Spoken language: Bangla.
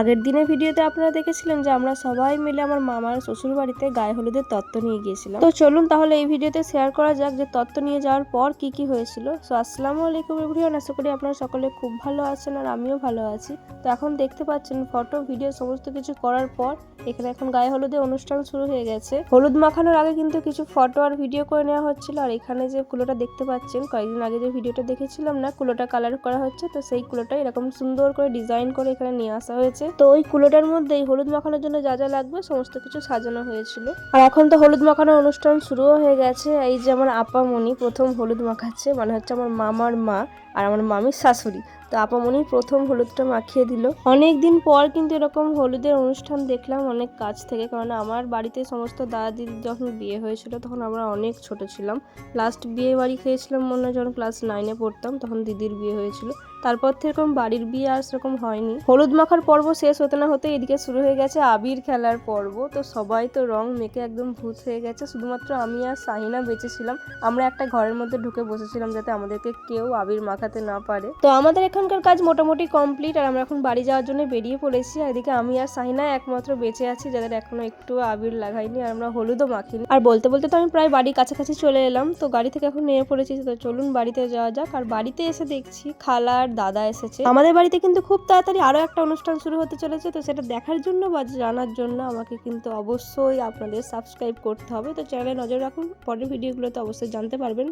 আগের দিনের ভিডিওতে আপনারা দেখেছিলেন যে আমরা সবাই মিলে আমার মামার শ্বশুর বাড়িতে গায়ে হলুদের তত্ত্ব নিয়ে গিয়েছিলাম। তো চলুন তাহলে এই ভিডিওতে শেয়ার করা যাক যে তত্ত্ব নিয়ে যাওয়ার পর কি কি হয়েছিল। সো আসসালামু আলাইকুম এভরিওয়ান আশা করি আপনারা সকলে খুব ভালো আছেন আর আমিও ভালো আছি। তো এখন দেখতে পাচ্ছেন ফটো ভিডিও সমস্ত কিছু করার পর এখানে এখন গায়ে হলুদের অনুষ্ঠান শুরু হয়ে গেছে। হলুদ মাখানোর আগে কিন্তু কিছু ফটো আর ভিডিও করে নেওয়া হচ্ছিল। আর এখানে যে কুলোটা দেখতে পাচ্ছেন, কয়েকদিন আগে যে ভিডিওটা দেখেছিলাম না, কুলোটা কালার করা হচ্ছে। তো সেই কুলোটা এরকম সুন্দর করে ডিজাইন করে এখানে নিয়ে আসা হয়েছে। তো ওই কুলোটার মধ্যে এই হলুদ মাখানোর জন্য যা যা লাগবে সমস্ত কিছু সাজানো হয়েছিল। আর এখন তো হলুদ মাখানোর অনুষ্ঠান শুরুও হয়ে গেছে। এই যে আমার আপামনি প্রথম হলুদ মাখাচ্ছে মানে হচ্ছে আমার মামার মা আর আমার মামির শাশুড়ি। তো আপামনি প্রথম হলুদটা মাখিয়ে দিল। অনেক দিন পর কিন্তু এরকম হলুদের অনুষ্ঠান দেখলাম অনেক কাছ থেকে, কারণ আমার বাড়িতে সমস্ত দাদা দিদি যখন বিয়ে হয়েছিল তখন আমরা অনেক ছোট ছিলাম। লাস্ট বিয়ে বাড়ি খেয়েছিলাম মনে হয় যখন ক্লাস নাইনে পড়তাম, তখন দিদির বিয়ে হয়েছিল। তারপর থেকে এরকম বাড়ির বিয়ে আর সেরকম হয়নি। হলুদ মাখার পর্ব শেষ হতে না হতে এদিকে শুরু হয়ে গেছে আবির খেলার পর্ব। তো সবাই তো রং মেখে একদম ভূত হয়ে গেছে। শুধুমাত্র আমি আর সাহিনা বেঁচেছিলাম। আমরা একটা ঘরের মধ্যে ঢুকে বসেছিলাম যাতে আমাদেরকে কেউ আবির মাখাতে না পারে। তো আমাদের এখানকার কাজ মোটামুটি কমপ্লিট আর আমরা এখন বাড়ি যাওয়ার জন্য বেরিয়ে পড়েছি। আর এদিকে আমি আর সাহিনা একমাত্র বেঁচে আছি, যাদের এখনও একটু আবির লাগাইনি আর আমরা হলুদও মাখিনি। আর বলতে বলতে তো আমি প্রায় বাড়ির কাছাকাছি চলে এলাম। তো গাড়ি থেকে এখন নেমে পড়েছি। তো চলুন বাড়িতে যাওয়া যাক। আর বাড়িতে এসে দেখছি খালা আর দাদা এসেছে। আমাদের বাড়িতে কিন্তু খুব তাড়াতাড়ি আরও একটা অনুষ্ঠান শুরু হতে চলেছে, তো সেটা দেখার জন্য বা জানার জন্য আমাকে কিন্তু অবশ্যই আপনাদের সাবস্ক্রাইব করতে হবে। তো চ্যানেলে নজর রাখুন, পরের ভিডিওগুলোতে অবশ্যই জানতে পারবেন।